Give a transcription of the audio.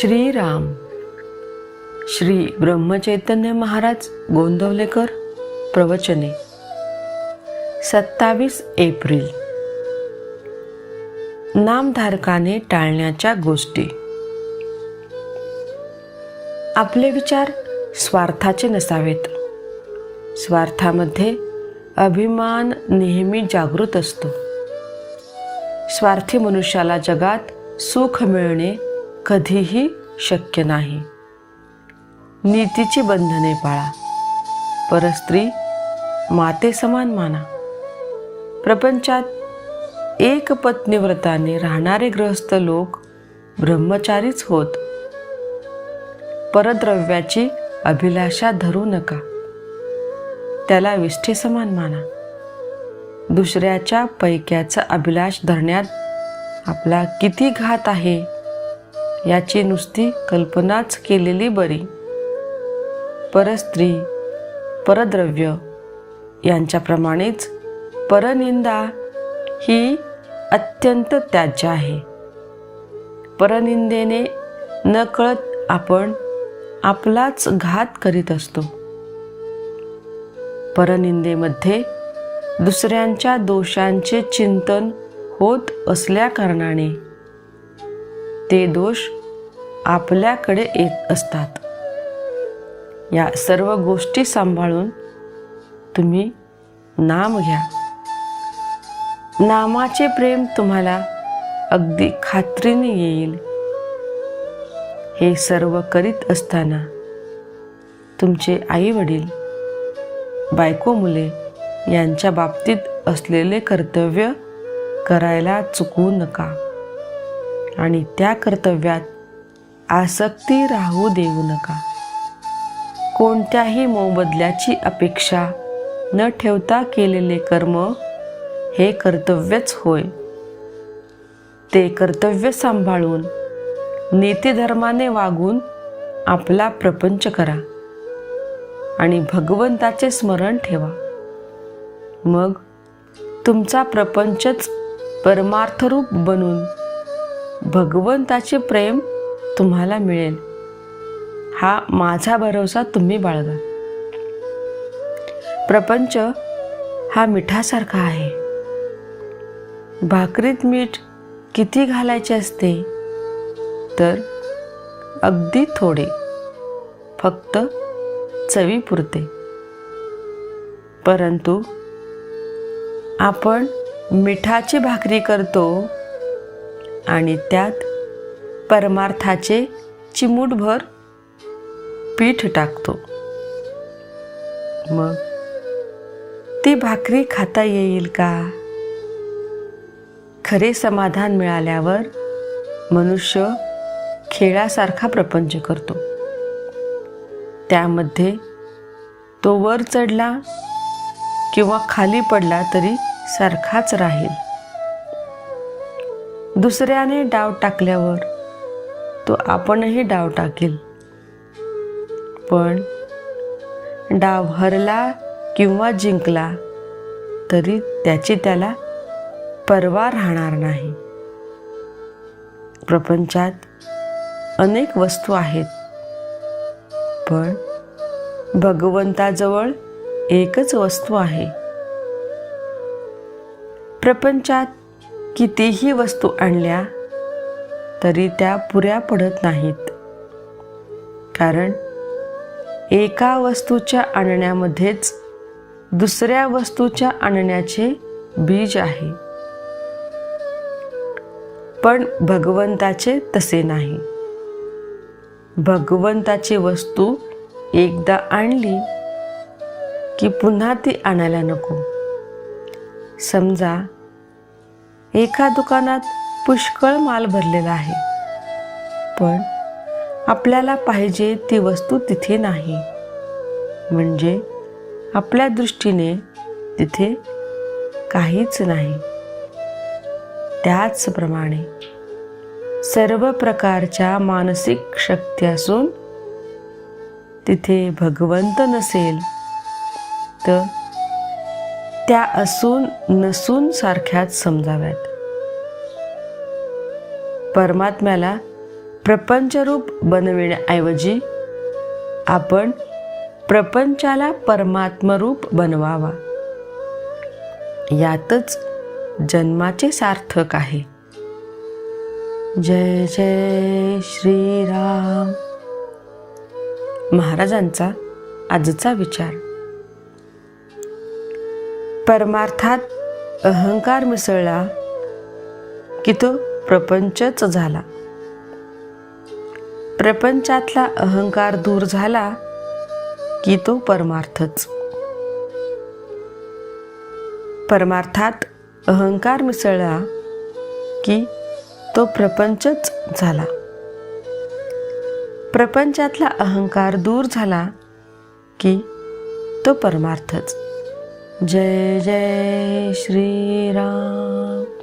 श्रीराम. श्री ब्रह्मचैतन्य महाराज गोंदवलेकर प्रवचने. सत्तावीस एप्रिल. नामधारकाने टाळण्याच्या गोष्टी. आपले विचार स्वार्थाचे नसावेत. स्वार्थामध्ये अभिमान नेहमी जागृत असतो. स्वार्थी मनुष्याला जगात सुख मिळणे कधीही शक्य नाही. नीतीची बंधने पाळा. परस्त्री माते समान माना. प्रपंचात एक पत्नीव्रताने राहणारे गृहस्थ लोक ब्रह्मचारीच होत. परद्रव्याची अभिलाषा धरू नका. त्याला विष्ठे समान माना. दुसऱ्याच्या पैक्याचा अभिलाष धरण्यात आपला किती घात आहे? याची नुसती कल्पनाच केलेली बरी. परस्त्री परद्रव्य यांच्याप्रमाणेच परनिंदा ही अत्यंत त्याज्य आहे. परनिंदेने नकळत आपण आपलाच घात करीत असतो. परनिंदेमध्ये दुसऱ्यांच्या दोषांचे चिंतन होत असल्या कारणाने. ते दोष आपल्याकडे येत असतात. या सर्व गोष्टी सांभाळून तुम्ही नाम घ्या. नामाचे प्रेम तुम्हाला अगदी खात्रीने येईल. हे सर्व करीत असताना तुमचे आई वडील बायको मुले यांच्या बाबतीत असलेले कर्तव्य करायला चुकवू नका. आणि त्या कर्तव्यात आसक्ती राहू देऊ नका. कोणत्याही मोबदल्याची अपेक्षा न ठेवता केलेले कर्म हे कर्तव्यच होय. ते कर्तव्य सांभाळून नीतिधर्माने वागून आपला प्रपंच करा आणि भगवंताचे स्मरण ठेवा. मग तुमचा प्रपंचच परमार्थरूप बनून भगवंताचे प्रेम तुम्हाला मिळेल. हा माझा भरोसा तुम्ही बाळगा. प्रपंच हा मिठासारखा आहे. भाकरीत मीठ किती घालायचे असते? तर अगदी थोडे. फक्त चवीपुरते परंतु आपण मिठाची भाकरी करतो आणि त्यात परमार्थाचे चिमूटभर पीठ टाकतो. मग ती भाकरी खाता येईल का? खरे समाधान मिळाल्यावर मनुष्य खेळासारखा प्रपंच करतो. त्यामध्ये तो वर चढला किंवा खाली पडला तरी सारखाच राहील. दुसऱ्याने डाव टाकल्यावर तो आपणही डाव टाकेल. पण डाव हरला किंवा जिंकला तरी त्याची त्याला परवा राहणार नाही. प्रपंचात अनेक वस्तू आहेत. पण भगवंताजवळ एकच वस्तू आहे. प्रपंचात कितीही वस्तू आणल्या तरी त्या पुऱ्या पडत नाहीत. कारण एका वस्तूच्या आणण्यामध्येच दुसऱ्या वस्तूच्या आणण्याचे बीज आहे. पण भगवंताचे तसे नाही. भगवंताची वस्तू एकदा आणली की पुन्हा ती आणायला नको. समजा एका दुकानात पुष्कळ माल भरलेला आहे. पण आपल्याला पाहिजे ती वस्तू तिथे नाही. म्हणजे आपल्या दृष्टीने तिथे काहीच नाही. त्याचप्रमाणे सर्व प्रकारच्या मानसिक शक्ती असून तिथे भगवंत नसेल तर त्या असून नसून सारख्याच समजाव्यात. परमात्म्याला प्रपंचरूप बनविण्याऐवजी आपण प्रपंचाला परमात्मरूप बनवावा. यातच जन्माचे सार्थक आहे. जय जय श्रीराम. महाराजांचा आजचा विचार. परमार्थात अहंकार मिसळला की तो प्रपंचच झाला. प्रपंचातला अहंकार दूर झाला की तो परमार्थच. परमार्थात अहंकार मिसळला की तो प्रपंचच झाला. प्रपंचातला अहंकार दूर झाला की तो परमार्थच. जय जय श्रीराम.